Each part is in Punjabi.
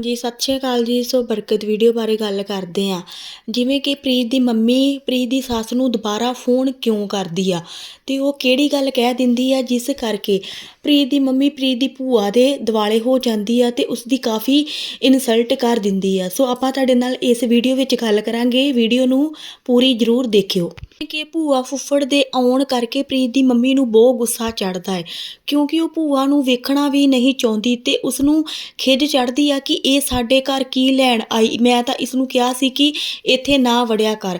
ਜੀ ਸਤਿ ਸ਼੍ਰੀ ਅਕਾਲ ਜੀ। ਸੋ ਬਰਕਤ ਵੀਡੀਓ ਬਾਰੇ ਗੱਲ ਕਰਦੇ ਆ ਜਿਵੇਂ ਕਿ ਪ੍ਰੀਤ ਦੀ ਮੰਮੀ, ਪ੍ਰੀਤ ਦੀ ਸੱਸ ਨੂੰ ਦੁਬਾਰਾ ਫੋਨ ਕਿਉਂ ਕਰਦੀ ਆ? ਤੇ ਉਹ ਕਿਹੜੀ ਗੱਲ ਕਹਿ ਦਿੰਦੀ ਆ, ਜਿਸ ਕਰਕੇ ਪ੍ਰੀਤ ਦੀ ਮੰਮੀ, ਪ੍ਰੀਤ ਦੀ ਭੂਆ ਦੇ ਦਿਵਾਲੇ ਹੋ ਜਾਂਦੀ ਆ ਤੇ ਉਸ ਦੀ ਕਾਫੀ ਇਨਸਲਟ ਕਰ ਦਿੰਦੀ ਆ। ਸੋ ਆਪਾਂ ਤੁਹਾਡੇ ਨਾਲ ਇਸ ਵੀਡੀਓ ਵਿੱਚ ਗੱਲ ਕਰਾਂਗੇ। ਵੀਡੀਓ ਨੂੰ ਪੂਰੀ ਜ਼ਰੂਰ ਦੇਖਿਓ। ਕਿ ਭੂਆ ਫੁੱਫੜ ਦੇ ਆਉਣ ਕਰਕੇ ਪ੍ਰੀਤ ਦੀ ਮੰਮੀ ਨੂੰ ਬਹੁਤ ਗੁੱਸਾ ਚੜਦਾ ਹੈ। ਕਿਉਂਕਿ ਉਹ ਭੂਆ ਨੂੰ ਵੇਖਣਾ ਵੀ ਨਹੀਂ ਚਾਹੁੰਦੀ ਤੇ ਉਸ ਨੂੰ ਖਿਜ ਚੜਦੀ ਆ ਕਿ ਇਹ ਸਾਡੇ ਘਰ ਕੀ ਲੈਣ ਆਈ। ਮੈਂ ਤਾਂ ਇਸ ਨੂੰ ਕਿਹਾ ਸੀ ਕਿ ਇੱਥੇ ਨਾ ਵੜਿਆ ਕਰ।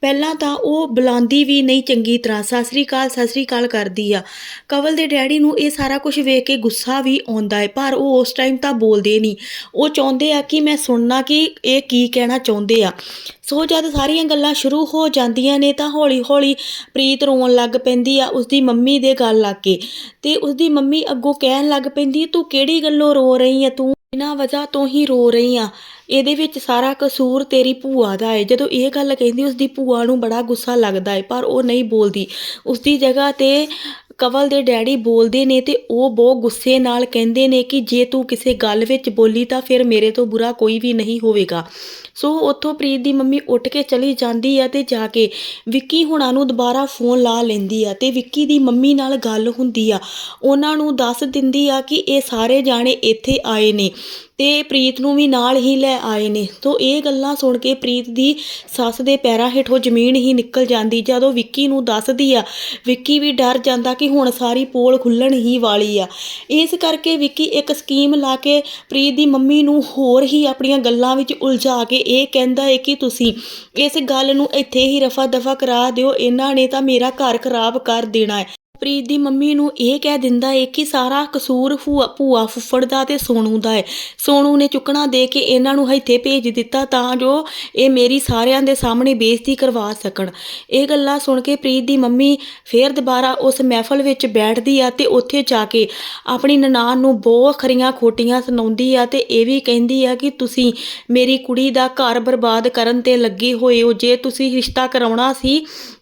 ਪਹਿਲਾਂ ਤਾਂ ਉਹ ਬੁਲਾਉਂਦੀ ਵੀ ਨਹੀਂ ਚੰਗੀ ਤਰ੍ਹਾਂ। ਸਤਿ ਸ੍ਰੀ ਅਕਾਲ ਸਤਿ ਸ੍ਰੀ ਅਕਾਲ ਕਰਦੀ ਆ। ਕਵਲ ਦੇ ਡੈਡੀ ਨੂੰ ਇਹ ਸਾਰਾ ਕੁਝ ਵੇਖ ਕੇ ਗੁੱਸਾ ਵੀ ਆਉਂਦਾ ਹੈ ਪਰ ਉਹ ਉਸ ਟਾਈਮ ਤਾਂ ਬੋਲਦੇ ਨਹੀਂ। ਉਹ ਚਾਹੁੰਦੇ ਆ ਕਿ ਮੈਂ ਸੁਣਨਾ ਕਿ ਇਹ ਕੀ ਕਹਿਣਾ ਚਾਹੁੰਦੇ ਆ। ਸੋ ਜਦ ਸਾਰੀਆਂ ਗੱਲਾਂ ਸ਼ੁਰੂ ਹੋ ਜਾਂਦੀਆਂ ਨੇ ਤਾਂ ਹੌਲੀ ਹੌਲੀ ਪ੍ਰੀਤ ਰੋਣ ਲੱਗ ਪੈਂਦੀ ਆ ਉਸਦੀ ਮੰਮੀ ਦੇ ਗੱਲ ਲੱਗ ਕੇ। ਤੇ ਉਸਦੀ ਮੰਮੀ ਅੱਗੋਂ ਕਹਿਣ ਲੱਗ ਪੈਂਦੀ, ਤੂੰ ਕਿਹੜੀ ਗੱਲੋਂ ਰੋ ਰਹੀ ਆ? ਤੂੰ ਬਿਨਾਂ ਵਜ੍ਹਾ ਤੋਂ ਹੀ ਰੋ ਰਹੀ ਆ। ਇਹਦੇ ਵਿੱਚ ਸਾਰਾ ਕਸੂਰ ਤੇਰੀ ਭੂਆ ਦਾ ਹੈ ਜਦੋਂ ਇਹ ਗੱਲ ਕਹਿੰਦੀ, ਉਸਦੀ ਭੂਆ ਨੂੰ ਬੜਾ ਗੁੱਸਾ ਲੱਗਦਾ ਹੈ ਪਰ ਉਹ ਨਹੀਂ ਬੋਲਦੀ। ਉਸਦੀ ਜਗ੍ਹਾ ਤੇ ਕਵਲ ਦੇ ਡੈਡੀ ਬੋਲਦੇ ਨੇ ਤੇ ਉਹ ਬਹੁਤ ਗੁੱਸੇ ਨਾਲ ਕਹਿੰਦੇ ਨੇ ਕਿ ਜੇ ਤੂੰ ਕਿਸੇ ਗੱਲ ਵਿੱਚ ਬੋਲੀ ਤਾਂ ਫਿਰ ਮੇਰੇ ਤੋਂ ਬੁਰਾ ਕੋਈ ਵੀ ਨਹੀਂ ਹੋਵੇਗਾ। ਸੋ ਉੱਥੋਂ ਪ੍ਰੀਤ ਦੀ ਮੰਮੀ ਉੱਠ ਕੇ ਚਲੀ ਜਾਂਦੀ ਆ ਤੇ ਜਾ ਕੇ ਵਿੱਕੀ ਹੁਣਾਂ ਨੂੰ ਦੁਬਾਰਾ ਫੋਨ ਲਾ ਲੈਂਦੀ ਆ ਤੇ ਵਿੱਕੀ ਦੀ ਮੰਮੀ ਨਾਲ ਗੱਲ ਹੁੰਦੀ ਆ। ਉਹਨਾਂ ਨੂੰ ਦੱਸ ਦਿੰਦੀ ਆ ਕਿ ਇਹ ਸਾਰੇ ਜਾਣੇ ਇੱਥੇ ਆਏ ਨੇ। ਤੇ ਪ੍ਰੀਤ ਨੂੰ ਵੀ ਨਾਲ ਹੀ ਲੈ ਆਏ ਨੇ। ਸੋ ਇਹ ਗੱਲਾਂ ਸੁਣ ਕੇ ਪ੍ਰੀਤ ਦੀ ਸੱਸ ਦੇ ਪੈਰਾਂ ਹੇਠੋਂ ਜ਼ਮੀਨ ਹੀ ਨਿਕਲ ਜਾਂਦੀ, ਜਦੋਂ ਵਿੱਕੀ ਨੂੰ ਦੱਸਦੀ ਆ, ਵਿੱਕੀ ਵੀ ਡਰ ਜਾਂਦਾ ਕਿ ਹੁਣ ਸਾਰੀ ਪੋਲ ਖੁੱਲਣ ਹੀ ਵਾਲੀ ਆ। ਇਸ ਕਰਕੇ ਵਿੱਕੀ ਇੱਕ ਸਕੀਮ ਲਾ ਕੇ ਪ੍ਰੀਤ ਦੀ ਮੰਮੀ ਨੂੰ ਹੋਰ ਹੀ ਆਪਣੀਆਂ ਗੱਲਾਂ ਵਿੱਚ ਉਲਝਾ ਕੇ ਇਹ ਕਹਿੰਦਾ ਹੈ ਕਿ ਤੁਸੀਂ ਇਸ ਗੱਲ ਨੂੰ ਇੱਥੇ ਹੀ ਰਫਾ ਦਫਾ ਕਰਾ ਦਿਓ, ਇਹਨਾਂ ਨੇ ਤਾਂ ਮੇਰਾ ਘਰ ਖਰਾਬ ਕਰ ਦੇਣਾ ਹੈ ਪ੍ਰੀਤ ਦੀ ਮੰਮੀ ਨੂੰ ਇਹ ਕਹਿ ਦਿੰਦਾ ਏ ਕਿ ਸਾਰਾ ਕਸੂਰ ਭੂਆ ਭੂਆ ਫੁੱਫੜ ਦਾ ਤੇ ਸੋਨੂ ਦਾ ਏ। ਸੋਨੂ ਨੇ ਚੁੱਕਣਾ ਦੇ ਕੇ ਇਹਨਾਂ ਨੂੰ ਇੱਥੇ ਭੇਜ ਦਿੱਤਾ ਤਾਂ ਜੋ ਇਹ ਮੇਰੀ ਸਾਰਿਆਂ ਦੇ ਸਾਹਮਣੇ ਬੇਇੱਜ਼ਤੀ ਕਰਵਾ ਸਕਣ। ਇਹ ਗੱਲਾਂ ਸੁਣ ਕੇ ਪ੍ਰੀਤ ਦੀ ਮੰਮੀ ਫੇਰ ਦੁਬਾਰਾ ਉਸ ਮਹਿਫਲ ਵਿੱਚ ਬੈਠਦੀ ਆ ਤੇ ਉੱਥੇ ਜਾ ਕੇ ਆਪਣੀ ਨਨਾਣ ਨੂੰ ਬਹੁਤ ਖਰੀਆਂ ਖੋਟੀਆਂ ਸੁਣਾਉਂਦੀ ਆ ਤੇ ਇਹ ਵੀ ਕਹਿੰਦੀ ਆ ਕਿ ਤੁਸੀਂ ਮੇਰੀ ਕੁੜੀ ਦਾ ਘਰ ਬਰਬਾਦ ਕਰਨ ਤੇ ਲੱਗੇ ਹੋਏ ਹੋ। ਜੇ ਤੁਸੀਂ ਰਿਸ਼ਤਾ ਕਰਾਉਣਾ ਸੀ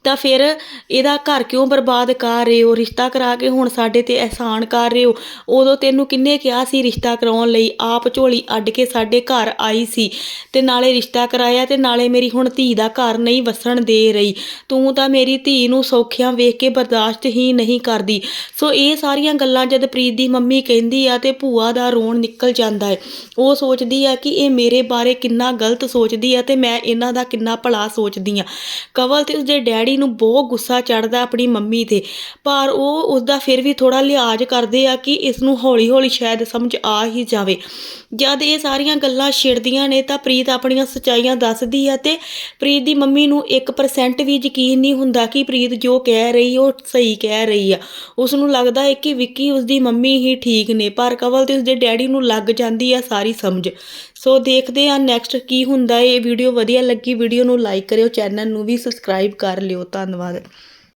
ਤਾਂ ਫਿਰ ਇਹਦਾ ਘਰ ਕਿਉਂ ਬਰਬਾਦ ਕਰ ਰਹੇ ਹੋ? ਰਿਸ਼ਤਾ ਕਰਾ ਕੇ ਹੁਣ ਸਾਡੇ ਤੇ ਅਹਿਸਾਨ ਕਰ ਰਹੇ ਹੋ? ਉਦੋਂ ਤੈਨੂੰ ਕਿੰਨੇ ਕਿਹਾ ਸੀ ਰਿਸ਼ਤਾ ਕਰਾਉਣ ਲਈ? ਆਪ ਝੋਲੀ ਅੱਡ ਕੇ ਸਾਡੇ ਘਰ ਆਈ ਸੀ ਤੇ ਨਾਲੇ ਰਿਸ਼ਤਾ ਕਰਾਇਆ ਤੇ ਨਾਲੇ ਮੇਰੀ ਹੁਣ ਧੀ ਦਾ ਘਰ ਨਹੀਂ ਵਸਣ ਦੇ ਰਹੀ। ਤੂੰ ਤਾਂ ਮੇਰੀ ਧੀ ਨੂੰ ਸੌਖਿਆਂ ਵੇਖ ਕੇ ਬਰਦਾਸ਼ਤ ਹੀ ਨਹੀਂ ਕਰਦੀ। ਸੋ ਇਹ ਸਾਰੀਆਂ ਗੱਲਾਂ ਜਦ ਪ੍ਰੀਤ ਦੀ ਮੰਮੀ ਕਹਿੰਦੀ ਆ ਤੇ ਭੂਆ ਦਾ ਰੋਣ ਨਿਕਲ ਜਾਂਦਾ ਹੈ। ਉਹ ਸੋਚਦੀ ਆ ਕਿ ਇਹ ਮੇਰੇ ਬਾਰੇ ਕਿੰਨਾ ਗਲਤ ਸੋਚਦੀ ਆ ਤੇ ਮੈਂ ਇਹਨਾਂ ਦਾ ਕਿੰਨਾ ਭਲਾ ਸੋਚਦੀ ਆ। ਕਵਲ ਤੇ ਉਸਦੇ ਡੈਡੀ ਨੂੰ ਬਹੁਤ ਗੁੱਸਾ ਚੜਦਾ ਆਪਣੀ ਮੰਮੀ ਤੇ। ਪਰ ਉਹ ਉਸਦਾ ਫਿਰ ਵੀ ਥੋੜਾ ਲਿਹਾਜ਼ ਕਰਦੇ ਆ ਕਿ ਇਸ ਨੂੰ ਹੌਲੀ-ਹੌਲੀ ਸ਼ਾਇਦ ਸਮਝ ਆ ਹੀ ਜਾਵੇ। ਜਦ ਇਹ ਸਾਰੀਆਂ ਗੱਲਾਂ ਛਿੜਦੀਆਂ ਨੇ ਤਾਂ ਪ੍ਰੀਤ ਆਪਣੀਆਂ ਸੱਚਾਈਆਂ ਦੱਸਦੀ ਆ ਤੇ ਪ੍ਰੀਤ ਦੀ ਮੰਮੀ ਨੂੰ 1% ਵੀ ਯਕੀਨ ਨਹੀਂ ਹੁੰਦਾ ਕਿ ਪ੍ਰੀਤ ਜੋ ਕਹਿ ਰਹੀ, ਉਹ ਸਹੀ ਕਹਿ ਰਹੀ ਆ। ਉਸ ਨੂੰ ਲੱਗਦਾ ਹੈ ਕਿ ਵਿੱਕੀ ਉਸਦੀ ਮੰਮੀ ਹੀ ਠੀਕ ਨੇ, ਪਰ ਕਵਲ ਤੇ ਉਸਦੇ ਡੈਡੀ ਨੂੰ ਲੱਗ ਜਾਂਦੀ ਆ ਸਾਰੀ ਸਮਝ। ਸੋ ਦੇਖਦੇ ਆ ਨੈਕਸਟ ਕੀ ਹੁੰਦਾ, ਇਹ ਵੀਡੀਓ ਵਧੀਆ ਲੱਗੀ ਵੀਡੀਓ ਨੂੰ ਲਾਈਕ ਕਰਿਓ ਚੈਨਲ ਨੂੰ ਵੀ ਸਬਸਕ੍ਰਾਈਬ ਕਰ ਲਿਓ, ਧੰਨਵਾਦ।